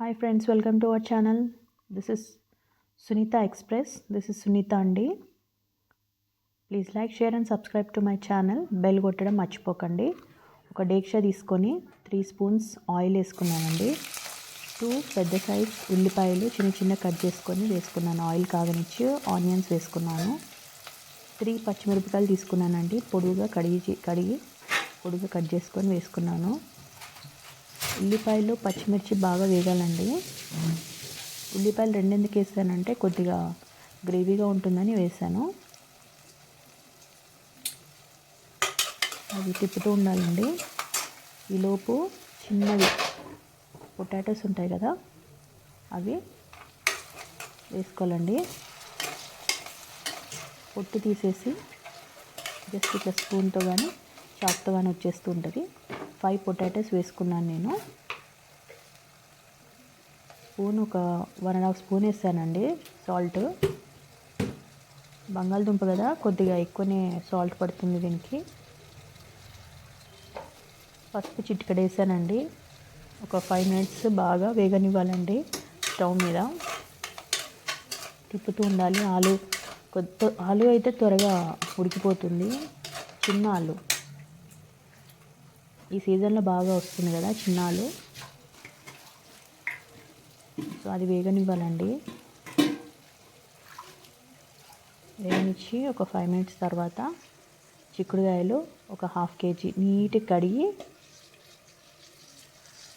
Hi friends welcome to our channel this is Sunitha express this is Sunitha అండి please like share and subscribe to my channel bell కొట్టడం మర్చిపోకండి. ఒక డేక్ష తీసుకొని three spoons oil వేసుకున్నానండి. Two పెద్ద size ఉల్లిపాయలు చిన్న చిన్న కట్ చేసుకొని వేసుకున్నాను. ఆయిల్ కాగనిచ్చి ఆనియన్స్ వేసుకున్నాను. త్రీ పచ్చిమిరపకాయలు తీసుకున్నానండి. పొడుగుగా కడిగి కడిగి పొడుగుగా కట్ చేసుకొని వేసుకున్నాను. ఉల్లిపాయలు పచ్చిమిర్చి బాగా వేగాలండి. ఉల్లిపాయలు రెండెందుకు వేసానంటే కొద్దిగా గ్రేవీగా ఉంటుందని వేసాను. అవి తిప్పుతూ ఉండాలండి. ఈలోపు చిన్నవి పొటాటోస్ ఉంటాయి కదా అవి వేసుకోవాలండి. పొట్టు తీసేసి జస్ట్ ఇట్లా స్పూన్తో కానీ చాక్తో కానీ వచ్చేస్తూ ఉంటుంది. ఫైవ్ పొటాటోస్ వేసుకున్నాను నేను. స్పూన్ ఒక వన్ అండ్ హాఫ్ స్పూన్ వేసానండి సాల్ట్ బంగాళదుంప కదా కొద్దిగా ఎక్కువనే సాల్ట్ పడుతుంది దీనికి. పసుపు చిటికడ వేసానండి. ఒక ఫైవ్ మినిట్స్ బాగా వేగనివ్వాలండి స్టవ్ మీద. తిప్పుతూ ఉండాలి. ఆలు కొద్ది ఆలు అయితే త్వరగా ఉడికిపోతుంది. చిన్న ఆలు. ఈ సీజన్లో బాగా వస్తుంది కదా చిన్నాలు. సో అది వేగనివ్వాలండి. వేగనిచ్చి ఒక ఫైవ్ మినిట్స్ తర్వాత చిక్కుడుకాయలు ఒక హాఫ్ కేజీ నీట్గా కడిగి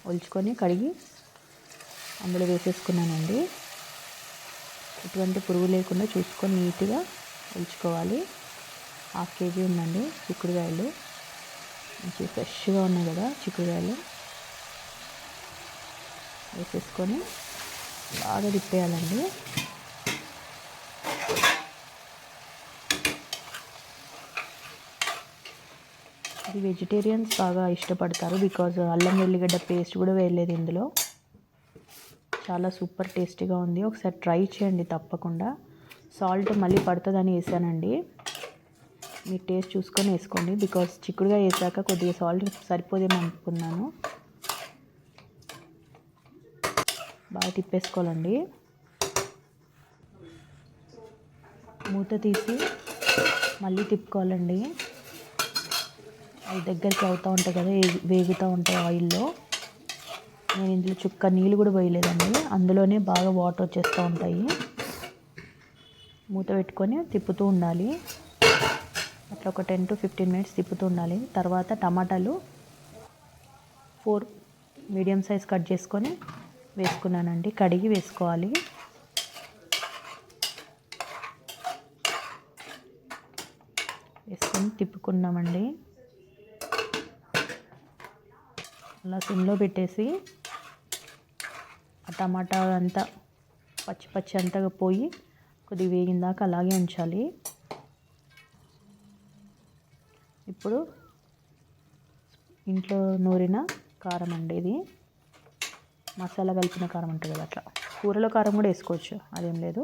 ఒలుచుకొని కడిగి అందులో వేసేసుకున్నానండి. ఎటువంటి పురుగు లేకుండా చూసుకొని నీట్గా ఒలుచుకోవాలి. హాఫ్ కేజీ ఉందండి చిక్కుడుకాయలు. మంచి ఫ్రెష్గా ఉన్నాయి కదా చిక్కుడుకాయలు. వేసేసుకొని బాగా తిప్పేయాలండి. ఇది వెజిటేరియన్స్ బాగా ఇష్టపడతారు బికాజ్ అల్లం వెల్లిగడ్డ పేస్ట్ కూడా వేయలేదు ఇందులో. చాలా సూపర్ టేస్టీగా ఉంది. ఒకసారి ట్రై చేయండి తప్పకుండా. సాల్ట్ మళ్ళీ పడుతుందని వేసానండి. మీ టేస్ట్ చూసుకొని వేసుకోండి. బికాస్ చిక్కుడుగా వేసాక కొద్దిగా సాల్ట్ సరిపోదేమో అనుకున్నాను. బాగా తిప్పేసుకోవాలండి. మూత తీసి మళ్ళీ తిప్పుకోవాలండి. అవి దగ్గరికి అవుతూ ఉంటాయి కదా వేగుతూ ఉంటాయి ఆయిల్లో నేను ఇందులో చుక్క నీళ్ళు కూడా పోయలేదండి. అందులోనే బాగా వాటర్ వచ్చేస్తూ ఉంటాయి. మూత పెట్టుకొని తిప్పుతూ ఉండాలి. అట్లా ఒక టెన్ టు ఫిఫ్టీన్ మినిట్స్ తిప్పుతూ ఉండాలి. తర్వాత టమాటాలు ఫోర్ మీడియం సైజ్ కట్ చేసుకొని వేసుకున్నానండి. కడిగి వేసుకోవాలి. వేసుకొని తిప్పుకున్నామండి. అలా సిమ్లో పెట్టేసి ఆ టమాటా అంతా పచ్చి పచ్చి అంతా పోయి కొద్దిగా వేగిన దాకా అలాగే ఉంచాలి. ఇప్పుడు ఇంట్లో నూరిన కారం అండి ఇది. మసాలా కలిపిన కారం ఉంటుంది కదా అట్లా. కూరలో కారం కూడా వేసుకోవచ్చు అదేం లేదు.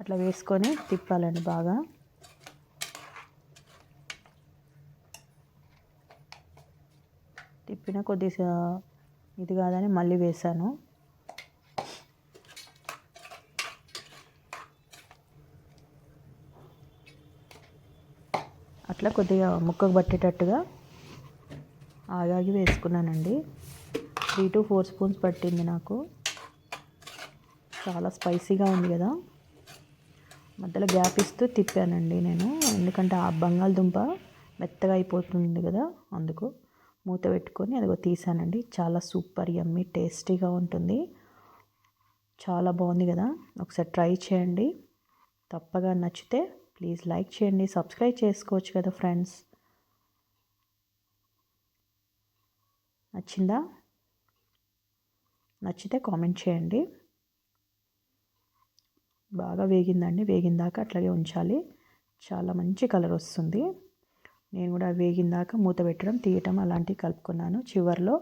అట్లా వేసుకొని తిప్పాలండి బాగా. తిప్పిన కొద్దిగా ఇది కాదని మళ్ళీ వేసాను. అట్లా కొద్దిగా ముక్కకు పట్టేటట్టుగా ఆగాగి వేసుకున్నానండి. త్రీ టు ఫోర్ స్పూన్స్ పట్టింది నాకు. చాలా స్పైసీగా ఉంది కదా. మధ్యలో గ్యాప్ ఇస్తూ తిప్పానండి నేను. ఎందుకంటే ఆ బంగాళదుంప మెత్తగా అయిపోతుంది కదా అందుకు మూత పెట్టుకొని అదిగో తీసానండి. చాలా సూపర్ యమ్మీ టేస్టీగా ఉంటుంది. చాలా బాగుంది కదా. ఒకసారి ట్రై చేయండి. తప్పగా నచ్చితే ప్లీజ్ లైక్ చేయండి సబ్స్క్రైబ్ చేసుకోవచ్చు కదా ఫ్రెండ్స్. నచ్చిందా? నచ్చితే కామెంట్ చేయండి. బాగా వేగిందండి వేగిందాక అట్లాగే ఉంచాలి. చాలా మంచి కలర్ వస్తుంది. నేను కూడా వేగిందాక మూత పెట్టడం తీయటం అలాంటివి కలుపుకున్నాను చివరిలో.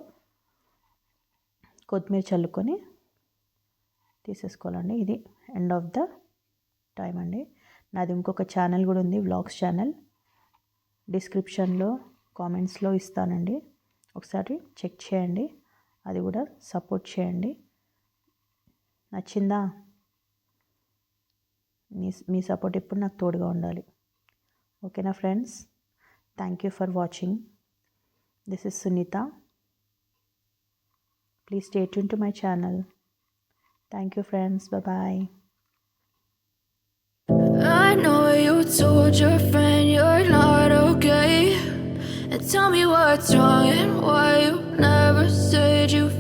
కొత్తిమీర చల్లుకొని తీసేసుకోవాలండి. ఇది ఎండ్ ఆఫ్ ద టైం అండి. నాది ఇంకొక ఛానల్ కూడా ఉంది వ్లాగ్స్ ఛానల్. డిస్క్రిప్షన్లో కామెంట్స్లో ఇస్తానండి. ఒకసారి చెక్ చేయండి అది కూడా సపోర్ట్ చేయండి. నచ్చిందా? మీ మీ సపోర్ట్ ఎప్పుడు నాకు తోడుగా ఉండాలి. ఓకేనా friends? Thank you for watching. This is Sunitha. Please stay tune to my channel. Thank you friends. Bye. Tell me what's wrong and why you never said you